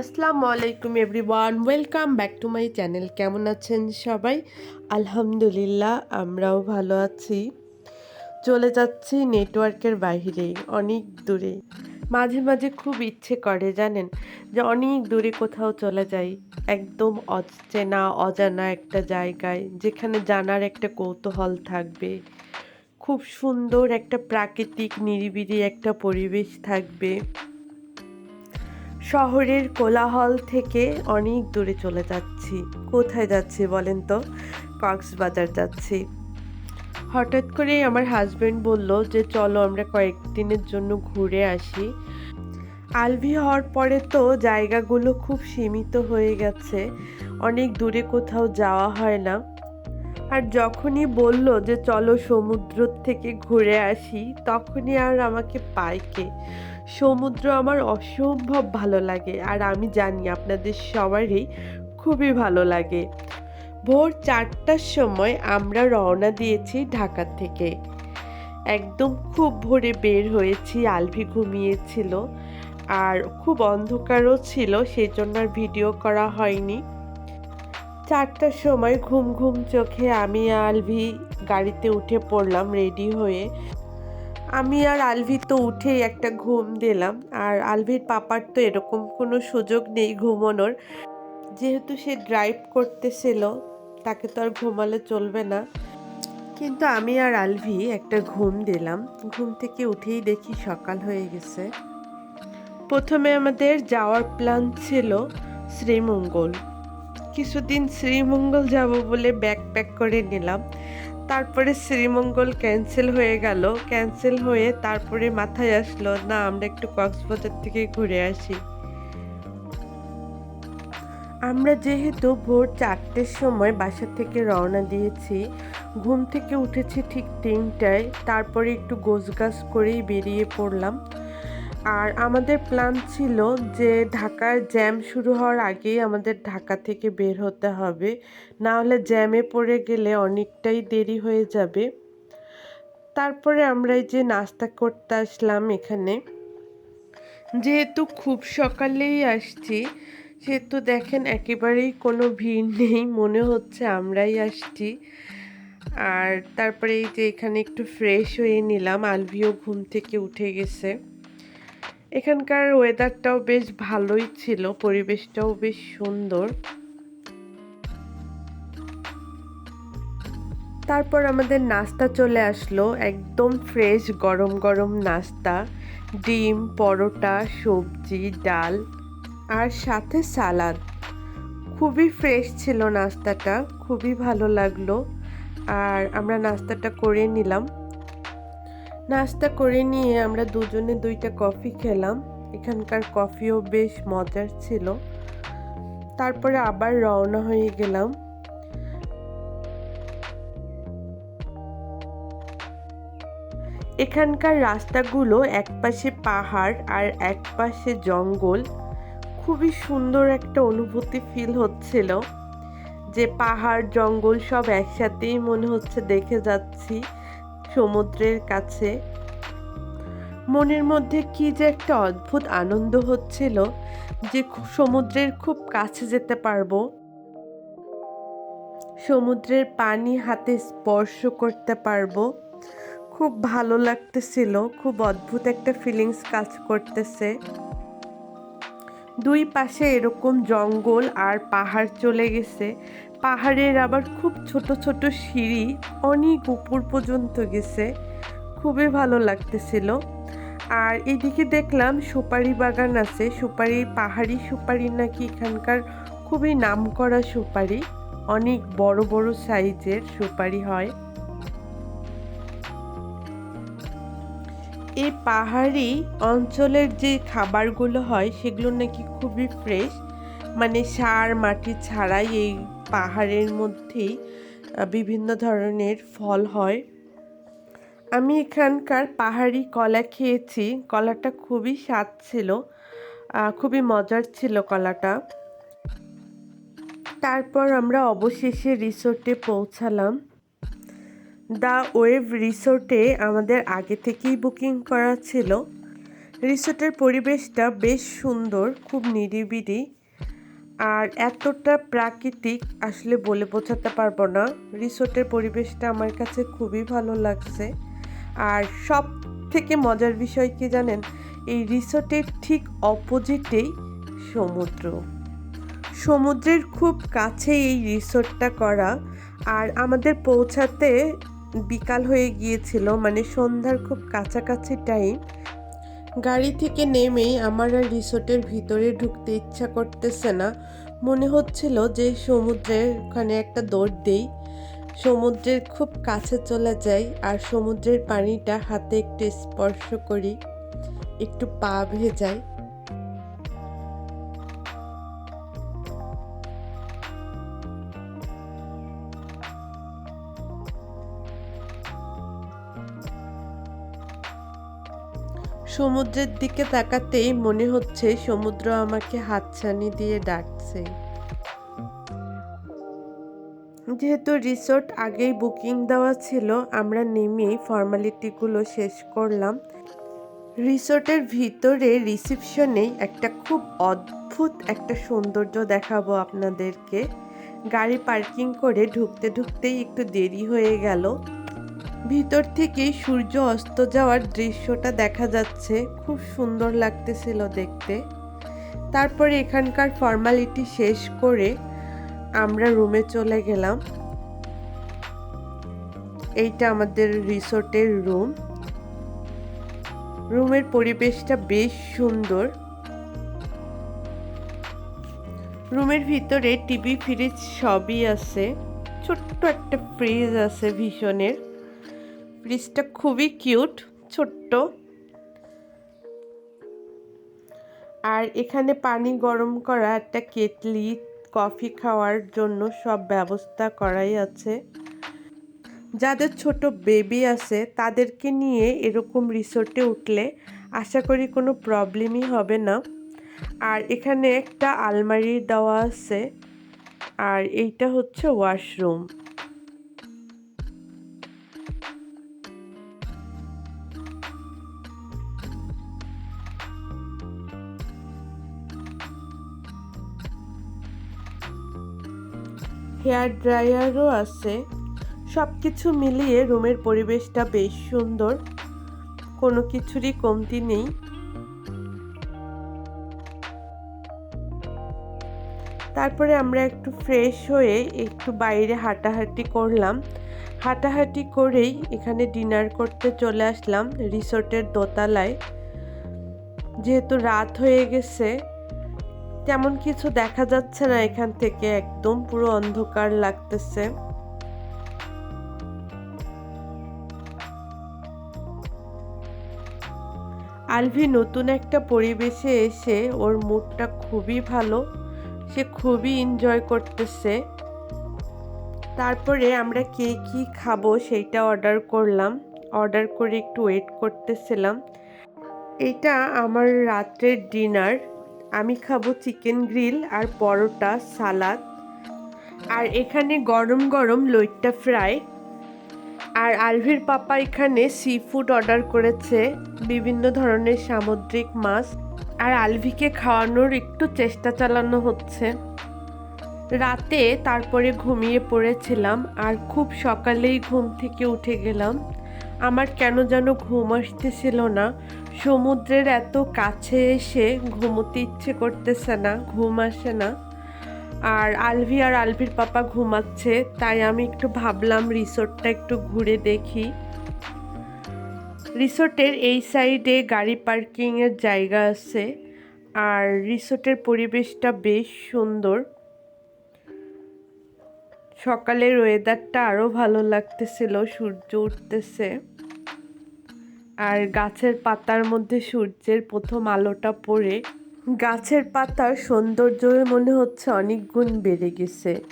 আসসালামু আলাইকুম everyone, welcome back to my channel. কেমন আছেন সবাই? আলহামদুলিল্লাহ, আমরাও ভালো আছি। চলে যাচ্ছি নেটওয়ার্কের বাইরে, অনেক দূরে। মাঝে মাঝে খুব ইচ্ছে করে, জানেন? যে অনেক দূরে কোথাও চলে যাই, একদম অচেনা, অজানা একটা জায়গায়, যেখানে জানার একটা কৌতূহল থাকবে। খুব সুন্দর একটা প্রাকৃতিক নিরিবিলি একটা পরিবেশ থাকবে। শহরের কোলাহল থেকে অনেক দূরে চলে যাচ্ছি। কোথায় যাচ্ছি বলেন তো? কক্সবাজার যাচ্ছি। হঠাৎ করে আমার হাজব্যান্ড বলল যে, চলো আমরা কয়েকদিনের জন্য ঘুরে আসি। আলভি হওয়ার পরে তো জায়গাগুলো খুব সীমিত হয়ে গেছে। অনেক দূরে কোথাও যাওয়া হয় না। আর যখনই বলল যে চলো সমুদ্র থেকে ঘুরে আসি, তখনই আর আমাকে পাইকে সমুদ্র আমার অসম্ভব ভালো লাগে আর আমি জানি আপনাদের সবারই খুবই ভালো লাগে। ভোর চারটার সময় আমরা রওনা দিয়েছি ঢাকা থেকে। একদম খুব ভোরে বের হয়েছি, আলভি ঘুমিয়েছিল আর খুব অন্ধকারও ছিল সেই জন্য আর ভিডিও করা হয়নি। চারটার সময় ঘুম ঘুম চোখে আমি আলভি গাড়িতে উঠে পড়লাম রেডি হয়ে। আমি আর আলভি তো উঠেই একটা ঘুম দিলাম, আর আলভির পাপার তো এরকম কোনো সুযোগ নেই ঘুমানোর। যেহেতু সে ড্রাইভ করতেছিল, তাকে তো আর ঘুমালে চলবে না। কিন্তু আমি আর আলভি একটা ঘুম দিলাম, ঘুম থেকে উঠেই দেখি সকাল হয়ে গেছে। প্রথমে আমাদের যাওয়ার প্ল্যান ছিল শ্রীমঙ্গল। কিছুদিন শ্রীমঙ্গল যাব বলে ব্যাগ প্যাক করে নিলাম। তারপরে শ্রীমঙ্গল ক্যান্সেল হয়ে গেল। ক্যান্সেল হয়ে তারপরে মাথায় আসলো, না, আমরা একটু কক্সবাজার থেকে ঘুরে আসি। আমরা যেহেতু ভোর চারটের সময় বাসা থেকে রওনা দিয়েছি, ঘুম থেকে উঠেছি ঠিক তিনটায়। তারপরে একটু গোছ গাছ করেই বেরিয়ে পড়লাম। আর আমাদের প্ল্যান ছিল যে ঢাকার জ্যাম শুরু হওয়ার আগেই আমাদের ঢাকা থেকে বের হতে হবে। না হলে জ্যামে পড়ে গেলে অনেকটাই দেরি হয়ে যাবে। তারপরে আমরা এই যে নাস্তা করতে আসলাম এখানে। যেহেতু খুব সকালেই আসছি, সেহেতু দেখেন একেবারেই কোনো ভিড় নেই, মনে হচ্ছে আমরাই আসছি। আর তারপরে এই যে এখানে একটু ফ্রেশ হয়ে নিলাম, আলভিও ঘুম থেকে উঠে গেছে। এখানকার ওয়েদারটাও বেশ ভালোই ছিল, পরিবেশটাও বেশ সুন্দর। তারপর আমাদের নাস্তা চলে আসলো, একদম ফ্রেশ গরম গরম নাস্তা। ডিম, পরোটা, সবজি, ডাল আর সাথে সালাদ। খুবই ফ্রেশ ছিল নাস্তাটা, খুবই ভালো লাগল। আর আমরা নাস্তাটা করে নিলাম। নাস্তা করে নিয়ে আমরা দুজনে দুইটা কফি খেলাম। এখানকার কফিও বেশ মজার ছিল। তারপরে আবার রওনা হয়ে গেলাম। এখানকার রাস্তাগুলো এক পাশে পাহাড় আর এক পাশে জঙ্গল। খুবই সুন্দর একটা অনুভূতি ফিল হচ্ছিল। যে পাহাড়, জঙ্গল সব একসাথেই মনে হচ্ছে দেখে যাচ্ছি। সমুদ্রের কাছে। মনের মধ্যে কি যে একটা অদ্ভুত আনন্দ হচ্ছিল যে সমুদ্রের খুব কাছে যেতে পারব। সমুদ্রের পানি হাতে স্পর্শ করতে পারব। খুব ভালো লাগতেছিল, খুব অদ্ভুত একটা ফিলিংস কাজ করতেছে। দুই পাশে এরকম জঙ্গল আর পাহাড় চলে গেছে। পাহাড়ের আবার খুব ছোট ছোট সিঁড়ি অনেক উপর পর্যন্ত গেছে। খুবই ভালো লাগতেছিল। আর এদিকে দেখলাম সুপারি বাগান আছে। সুপারি পাহাড়ি সুপারি নাকি এখানকার খুবই নাম করা সুপারি। অনেক বড় বড় সাইজের সুপারি হয়। এই পাহাড়ি অঞ্চলের যে খাবারগুলো হয়, সেগুলো নাকি খুবই ফ্রেশ মানে সার, মাটি ছাড়াই এই পাহাড়ের মধ্যেই বিভিন্ন ধরনের ফল হয়। আমি এখানকার পাহাড়ি কলা খেয়েছি। কলাটা খুবই স্বাদ ছিল। খুবই মজার ছিল কলাটা। তারপর আমরা অবশেষে রিসোর্টে পৌঁছালাম। দ্য ওয়েভ রিসোর্টে আমাদের আগে থেকেই বুকিং করা ছিল। রিসোর্টের পরিবেশটা বেশ সুন্দর, খুব নিরিবিলি। আর এতটা প্রাকৃতিক আসলে বলে বোঝাতে পারব না। রিসোর্টের পরিবেশটা আমার কাছে খুবই ভালো লাগছে। আর সব থেকে মজার বিষয় কি জানেন? এই রিসোর্টের ঠিক অপোজিটেই সমুদ্র। সমুদ্রের খুব কাছে এই রিসোর্টটা করা। আর আমাদের পৌঁছাতে বিকাল হয়ে গিয়েছিল মানে সন্ধ্যার খুব কাছাকাছি টাইম গাড়ি থেকে নেমেই আমার আর রিসোর্টের ভিতরে ঢুকতে ইচ্ছা করতেছে না। মনে হচ্ছিল যে সমুদ্রের ওখানে একটা দৌড় দেই। সমুদ্রের খুব কাছে চলে যাই আর সমুদ্রের পানিটা হাতে একটু স্পর্শ করি, একটু পা ভেজাই। সমুদ্রের দিকে তাকাতেই মনে হচ্ছে সমুদ্র আমাকে হাতছানি দিয়ে ডাকছে। যেহেতু রিসোর্ট আগেই বুকিং দেওয়া ছিল, আমরা নেমেই ফর্মালিটিগুলো শেষ করলাম। রিসোর্টের ভিতরে রিসিপশনে একটা খুব অদ্ভুত একটা সৌন্দর্য দেখাবো আপনাদেরকে। গাড়ি পার্কিং করে ঢুকতে ঢুকতেই একটু দেরি হয়ে গেল। ভিতর থেকে সূর্য অস্ত যাওয়ার দৃশ্যটা দেখা যাচ্ছে। খুব সুন্দর লাগতেছিল দেখতে। তারপরে এখানকার ফর্মালিটি শেষ করে আমরা রুমে চলে গেলাম। এইটা আমাদের রিসোর্টের রুম। রুমের পরিবেশটা বেশ সুন্দর। রুমের ভিতরে টিভি, ফ্রিজ সবই আছে। ছোট্ট একটা ফ্রিজ আছে ভীষণের। ফ্রিজটা খুবই কিউট, ছোট্ট। আর এখানে পানি গরম করা একটা কেটলি, কফি খাওয়ার জন্য সব ব্যবস্থা করাই আছে। যাদের ছোট বেবি আছে, তাদেরকে নিয়ে এরকম রিসোর্টে উঠলে আশা করি কোনো প্রবলেমই হবে না। আর এখানে একটা আলমারি দেওয়া আছে, আর এইটা হচ্ছে ওয়াশরুম। হেয়ার ড্রায়ারও আছে। সব কিছু মিলিয়ে রুমের পরিবেশটা বেশ সুন্দর। কোনো কিছুরই কমতি নেই। তারপরে আমরা একটু ফ্রেশ হয়ে একটু বাইরে হাঁটাহাঁটি করলাম। হাঁটাহাঁটি করেই এখানে ডিনার করতে চলে আসলাম রিসোর্টের দোতলায়। যেহেতু রাত হয়ে গেছে তেমন কিছু দেখা যাচ্ছে না এখান থেকে, একদম পুরো অন্ধকার লাগতেছে। আলভি নতুন একটা পরিবেশে এসে ওর মুডটা খুবই ভালো, সে খুবই এনজয় করতেছে। তারপরে আমরা কে কী খাব সেইটা অর্ডার করলাম অর্ডার করে একটু ওয়েট করতেছিলাম। এটা আমার রাত্রের ডিনার আমি খাব চিকেন গ্রিল আর পরোটা, সালাদ। আর এখানে গরম গরম লইট্টা ফ্রাই। আর আলভির পাপা এখানে সি ফুড অর্ডার করেছে, বিভিন্ন ধরনের সামুদ্রিক মাছ। আর আলভিকে খাওয়ানোর একটু চেষ্টা চালানো হচ্ছে। রাতে তারপরে ঘুমিয়ে পড়েছিলাম আর খুব সকালেই ঘুম থেকে উঠে গেলাম। আমার কেন যেন ঘুম আসতেছিল না। সমুদ্রের এত কাছে এসে ঘুমোতে ইচ্ছে করতেছে না, ঘুম আসে না। আর আলভি আর আলভির পাপা ঘুমাচ্ছে, তাই আমি একটু ভাবলাম রিসোর্টটা একটু ঘুরে দেখি। রিসোর্টের এই সাইডে গাড়ি পার্কিংয়ের জায়গা আছে, আর রিসোর্টের পরিবেশটা বেশ সুন্দর। সকালের ওয়েদারটা আরও ভালো লাগতেছিল, সূর্য উঠতেছে। আর গাছের পাতার মধ্যে সূর্যের প্রথম আলোটা পড়ে, গাছের পাতার সৌন্দর্য মনে হচ্ছে অনেক গুণ বেড়ে গেছে।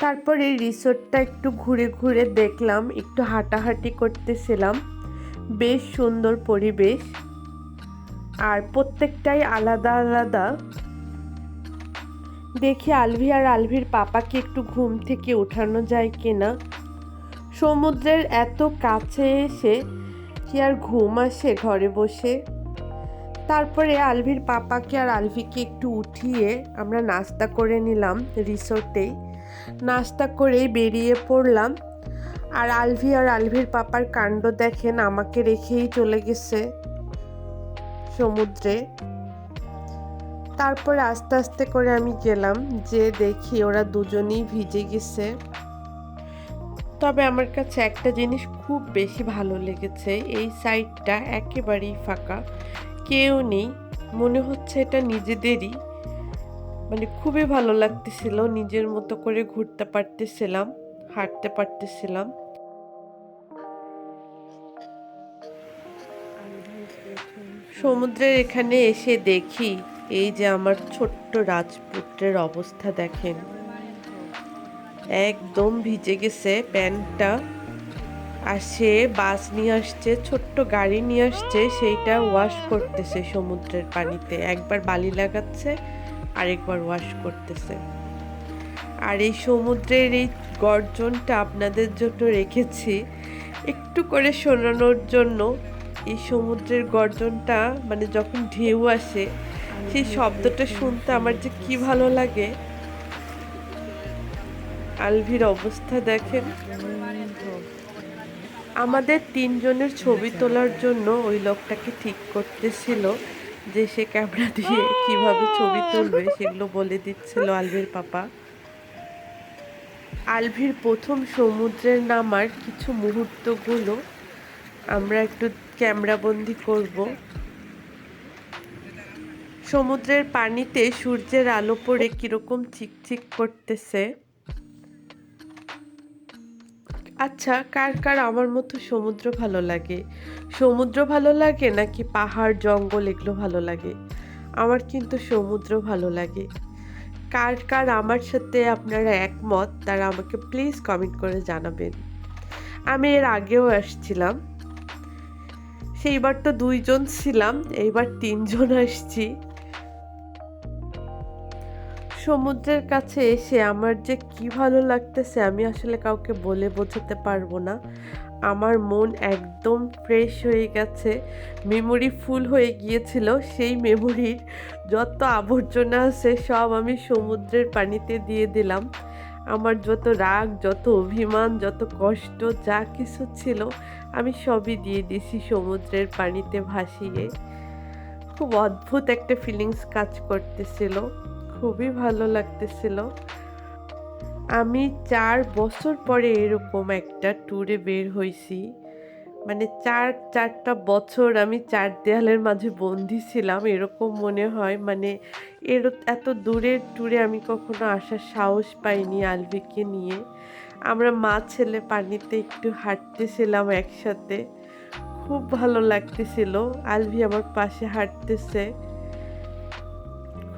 তারপরে রিসোর্টটা একটু ঘুরে ঘুরে দেখলাম, একটু হাঁটাহাঁটি করতেছিলাম। বেশ সুন্দর পরিবেশ। আর প্রত্যেকটাই আলাদা আলাদা। দেখি আলভি আর আলভির পাপাকে একটু ঘুম থেকে ওঠানো যায় কিনা। সমুদ্রের এত কাছে এসে কি আর ঘুম আসে ঘরে বসে? তারপরে আলভির পাপাকে আর আলভিকে একটু উঠিয়ে আমরা নাস্তা করে নিলাম রিসোর্টেই নাস্তা করে বেরিয়ে পড়লাম। আর আলভি আর আলভির পাপার কাণ্ড দেখেন আমাকে রেখেই চলে গেছে সমুদ্রে। তারপরে আস্তে আস্তে করে আমি গেলাম যে দেখি ওরা দুজনেই ভিজে গেছে। তবে আমার কাছে একটা জিনিস খুব বেশি ভালো লেগেছে, এই সাইডটা একেবারেই ফাঁকা। কেউ নেই, মনে হচ্ছে এটা নিজেদেরই। মানে খুবই ভালো লাগতেছিল, নিজের মতো করে ঘুরতে পারতেছিলাম, হাঁটতে পারতেছিলাম। সমুদ্রের এখানে এসে দেখি এই যে আমার ছোট্ট রাজপুত্রের অবস্থা দেখেন। একদম ভিজে গেছে প্যান্টটা। আর সে বাস নিয়ে আসছে, ছোট্ট গাড়ি নিয়ে আসছে, সেইটা ওয়াশ করতেছে সমুদ্রের পানিতে। একবার বালি লাগাচ্ছে, আরেকবার ওয়াশ করতেছে। আর এই সমুদ্রের এই গর্জনটা আপনাদের জন্য রেখেছি। একটু করে শোনানোর জন্য। এই সমুদ্রের গর্জনটা মানে যখন ঢেউ আসে সেই শব্দটা শুনতে আমার যে কি ভালো লাগে। আলভির অবস্থা দেখেন। আমাদের তিনজনের ছবি তোলার জন্য ওই লোকটাকে ঠিক করতেছিল যে সে ক্যামেরা দিয়ে কীভাবে ছবি তুলবে সেগুলো বলে দিচ্ছিল আলভির পাপা। আলভির প্রথম সমুদ্রের নামার কিছু মুহূর্তগুলো আমরা একটু ক্যামেরাবন্দি করব। সমুদ্রের পানিতে সূর্যের আলো পড়ে কীরকম চিকচিক করতেছে? আচ্ছা কার কার আমার মতো সমুদ্র ভালো লাগে? সমুদ্র ভালো লাগে নাকি পাহাড়, জঙ্গল এগুলো ভালো লাগে? আমার কিন্তু সমুদ্র ভালো লাগে। কার কার আমার সাথে আপনারা একমত, তারা আমাকে প্লিজ কমেন্ট করে জানাবেন। আমি এর আগেও আসছিলাম। সেইবার তো দুইজন ছিলাম, এইবার তিনজন আসছি। সমুদ্রের কাছে এসে আমার যে কি ভালো লাগতেছে আমি আসলে কাউকে বলে বোঝাতে পারব না। আমার মন একদম ফ্রেশ হয়ে গেছে মেমোরি ফুল হয়ে গিয়েছিল, সেই মেমোরির যত আবর্জনা আছে সব আমি সমুদ্রের পানিতে দিয়ে দিলাম। আমার যত রাগ, যত অভিমান, যত কষ্ট, যা কিছু ছিল আমি সবই দিয়ে দিছি সমুদ্রের পানিতে ভাসিয়ে। খুব অদ্ভুত একটা ফিলিংস কাজ করতেছিল। খুবই ভালো লাগতেছিল। আমি চার বছর পরে এরকম একটা ট্যুরে বের হয়েছি মানে চার, চারটা বছর আমি চার দেয়ালের মাঝে বন্দি ছিলাম, এরকম মনে হয়। মানে এর এত দূরের ট্যুরে আমি কখনো আসার সাহস পাইনি আলভিকে নিয়ে। আমরা মা ছেলে পানিতে একটু হাঁটতেছিলাম একসাথে। খুব ভালো লাগতেছিল। আলভি আমার পাশে হাঁটতেছে।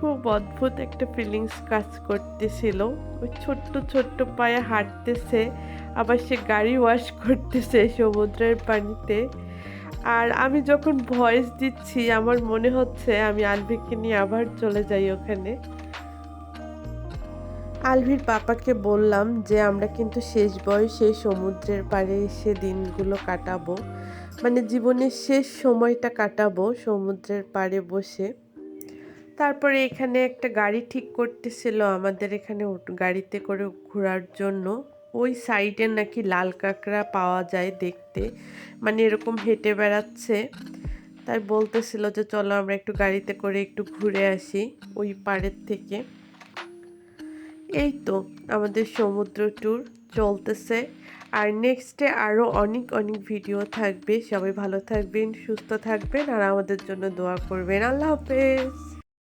খুব অদ্ভুত একটা ফিলিংস কাজ করতেছিল। ওই ছোট্ট ছোট্ট পায়ে হাঁটতেছে, আবার সে গাড়ি ওয়াশ করতেছে সমুদ্রের পানিতে। আর আমি যখন ভয়েস দিচ্ছি, আমার মনে হচ্ছে আমি আলভিকে নিয়ে আবার চলে যাই ওখানে। আলভির পাপাকে বললাম যে, আমরা কিন্তু শেষ বয়সে সমুদ্রের পাড়ে এসে দিনগুলো কাটাবো। মানে জীবনের শেষ সময়টা কাটাবো সমুদ্রের পাড়ে বসে। তারপরে এখানে একটা গাড়ি ঠিক করতেছিল আমাদের এখানে গাড়িতে করে ঘোরার জন্য। ওই সাইডে নাকি লাল কাঁকড়া পাওয়া যায় দেখতে। মানে এরকম হেঁটে বেড়াচ্ছে। তাই বলতেছিল যে, চলো আমরা একটু গাড়িতে করে একটু ঘুরে আসি ওই পাড়ের থেকে। এই তো আমাদের সমুদ্র ট্যুর চলতেছে। আর নেক্সটে আরও অনেক অনেক ভিডিও থাকবে। সবাই ভালো থাকবেন, সুস্থ থাকবেন, আর আমাদের জন্য দোয়া করবেন। আল্লাহ হাফেজ!